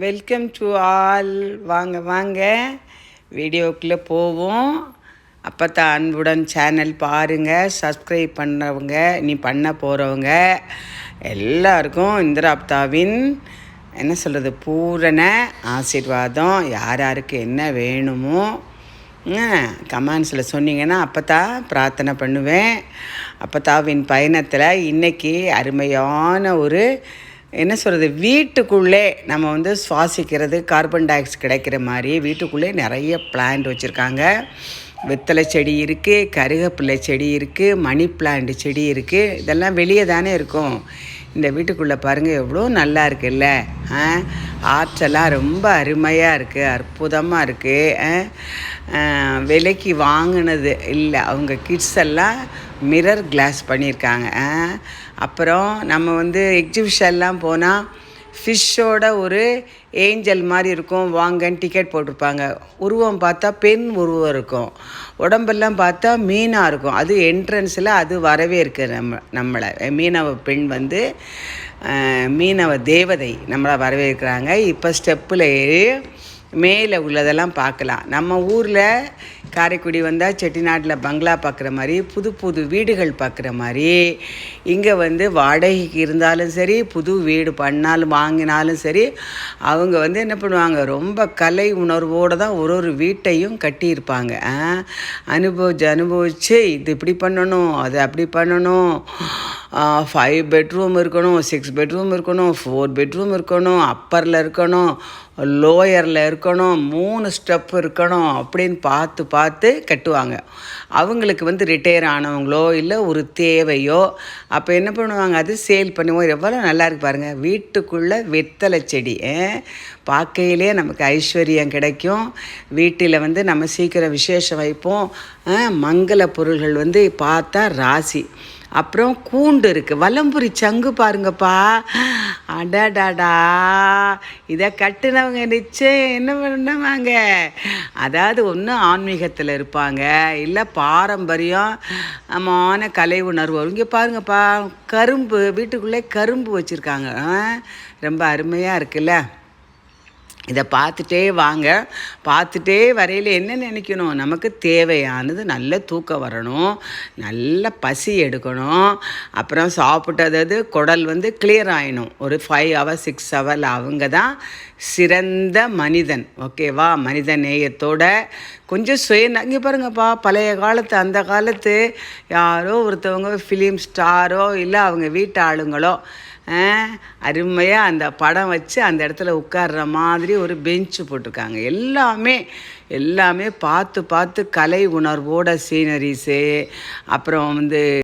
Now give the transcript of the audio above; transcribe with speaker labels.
Speaker 1: Welcome to all வாங்க வாங்க. வீடியோக்குள்ளே போவோம். அப்போ தான் அன்புடன் சேனல் பாருங்கள் சப்ஸ்கிரைப் பண்ணவங்க நீ பண்ண போகிறவங்க எல்லாருக்கும் இந்திராப்தாவின் என்ன சொல்கிறது பூரண ஆசீர்வாதம். யார் யாருக்கு என்ன வேணுமோ கமெண்ட்ஸில் சொன்னீங்கன்னா அப்போ தான் பிரார்த்தனை பண்ணுவேன். அப்பத்தாவின் பயணத்தில் இன்றைக்கி அருமையான ஒரு என்ன சொல்கிறது வீட்டுக்குள்ளே நம்ம வந்து சுவாசிக்கிறது கார்பன் டை ஆக்சைடு கிடைக்கிற மாதிரி வீட்டுக்குள்ளே நிறைய பிளான்ட் வச்சுருக்காங்க. வெத்தலை செடி இருக்குது கருகப்பிள்ளை செடி இருக்குது மணி பிளான்ட் செடி இருக்குது இதெல்லாம் வெளியே தானே இருக்கும். இந்த வீட்டுக்குள்ளே பாருங்கள் எவ்வளோ நல்லா இருக்குல்ல? ஆற்றெல்லாம் ரொம்ப அருமையாக இருக்குது அற்புதமாக இருக்குது விலைக்கு வாங்கினது இல்லை. அவங்க கிட்ஸ் எல்லாம் மிரர் கிளாஸ் பண்ணியிருக்காங்க அப்புறம் நம்ம வந்து எக்ஸிபிஷன்லாம் போனால் ஃபிஷ்ஷோட ஒரு ஏஞ்சல் மாதிரி இருக்கும். வாங்கன்னு டிக்கெட் போட்டிருப்பாங்க. உருவம் பார்த்தா பெண் உருவம் இருக்கும். உடம்பெல்லாம் பார்த்தா மீனாக இருக்கும். அது என்ட்ரன்ஸில் அது வரவே இருக்கு நம்ம நம்மளை. மீனவ பெண் வந்து மீனவ தேவதை நம்மளை வரவேற்கிறாங்க. இப்போ ஸ்டெப்பில் ஏறி மேலே உள்ளதெல்லாம் பார்க்கலாம். நம்ம ஊரில் காரைக்குடி வந்தால் செட்டிநாட்டில் பங்களா பார்க்குற மாதிரி புது புது வீடுகள் பார்க்குற மாதிரி இங்கே வந்து வாடகைக்கு இருந்தாலும் சரி புது வீடு பண்ணாலும் வாங்கினாலும் சரி அவங்க வந்து என்ன பண்ணுவாங்க? ரொம்ப கலை உணர்வோடு தான் ஒரு ஒரு வீட்டையும் கட்டியிருப்பாங்க. அனுபவிச்சு அனுபவிச்சு இது இப்படி பண்ணணும் அது அப்படி பண்ணணும். ஃபைவ் பெட்ரூம் இருக்கணும் சிக்ஸ் பெட்ரூம் இருக்கணும் ஃபோர் பெட்ரூம் இருக்கணும் அப்பரில் இருக்கணும் லோயரில் இருக்கணும் மூணு ஸ்டெப் இருக்கணும் அப்படின்னு பார்த்து பார்த்து கட்டுவாங்க. அவங்களுக்கு வந்து ரிட்டையர் ஆனவங்களோ இல்லை ஒரு தேவையோ அப்போ என்ன பண்ணுவாங்க? அது சேல் பண்ணுவோம் எவ்வளோ நல்லா இருக்கு பாருங்கள் வீட்டுக்குள்ளே வெத்தலை செடி பார்க்கையிலே நமக்கு ஐஸ்வர்யம் கிடைக்கும். வீட்டில் வந்து நம்ம சீக்கிரம் விசேஷம் வைப்போம். மங்கள பொருள்கள் வந்து பார்த்தா ராசி. அப்புறம் கூண்டு இருக்குது வலம்புரி சங்கு பாருங்கப்பா. அடாடாடா. இதை கட்டுனவங்க நிச்சயம் என்ன பண்ணுவாங்க? அதாவது ஒன்று ஆன்மீகத்தில் இருப்பாங்க. இல்லை பாரம்பரியம் மான கலை உணர்வு இங்கே பாருங்கப்பா. கரும்பு வீட்டுக்குள்ளே கரும்பு வச்சுருக்காங்க. ரொம்ப அருமையாக இருக்குல்ல? இதை பார்த்துட்டே வாங்க. பார்த்துட்டே வரையில் என்ன நினைக்கணும்? நமக்கு தேவையானது நல்ல தூக்கம் வரணும். நல்ல பசி எடுக்கணும். அப்புறம் சாப்பிட்டது குடல் வந்து கிளியர் ஆகிடும் ஒரு ஃபைவ் ஹவர் சிக்ஸ் ஹவரில் அவங்க தான் சிறந்த மனிதன். ஓகேவா மனித நேயத்தோட கொஞ்சம் சுய இங்கே பாருங்கப்பா பழைய காலத்து அந்த காலத்து யாரோ ஒருத்தவங்க ஃபிலிம் ஸ்டாரோ இல்லை அவங்க வீட்டு ஆளுங்களோ அருமையாக அந்த படம் வச்சு அந்த இடத்துல உட்கார்ற மாதிரி ஒரு பெஞ்சு போட்டிருக்காங்க. எல்லாமே எல்லாமே பார்த்து பார்த்து கலை உணர்வோட சீனரிஸு அப்புறம் வந்து